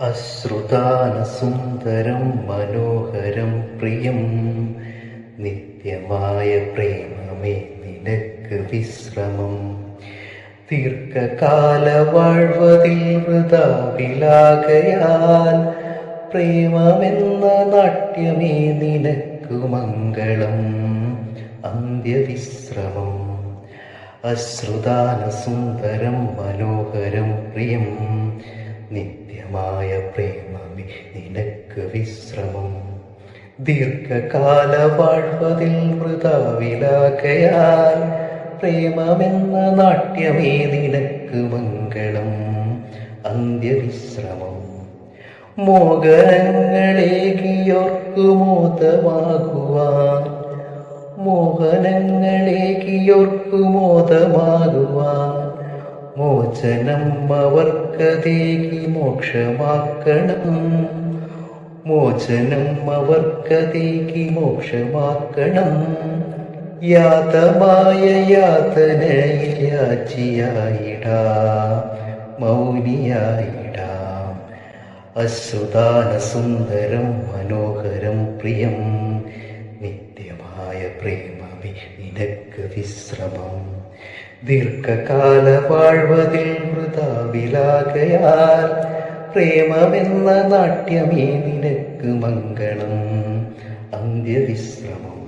അശ്രുതാനസുന്ദരം മനോഹരം പ്രിയം. നിത്യമായ പ്രേമമേ നിനക്ക് വിശ്രമം. ദീർഘകാല വാഴ്വതിൽ വൃതാവിലാകയാൽ പ്രേമമെന്ന നാട്യമേ നിനക്കു മംഗളം. അന്ത്യവിശ്രമം. അശ്രുതാനസുന്ദരം മനോഹരം പ്രിയം. നിത്യമായ പ്രേമമേ നിനക്ക് വിശ്രമം. ദീർഘകാല വാഴ്വതിൽ വൃതാവിലാകയാൽ പ്രേമമെന്ന നാട്യമേ നിനക്ക് മംഗളം. അന്ത്യവിശ്രമം. മോഹനങ്ങളേകിയോർക്കു മോദമാകുവാൻ. മോഹനങ്ങളേകിയോർക്കു മോദമാകുവാൻ. മോചനം അവർക്കതേകി മോക്ഷമാക്കണം. മോചനം അവർക്കതേകി മോക്ഷമാക്കണം. യാതമായ യാതനയിൽ യാചിയായിടാം മൗനിയായിടാം. അശ്രുതാന സുന്ദരം മനോഹരം പ്രിയം. നിത്യമായ പ്രേമമേ നിനക്ക് വിശ്രമം. ദീർഘകാല വാഴ്വതിൽ വൃതാവിലാകയാൽ പ്രേമമെന്ന നാട്യമേ നിനക്ക് മംഗളം അന്ത്യവിശ്രമം.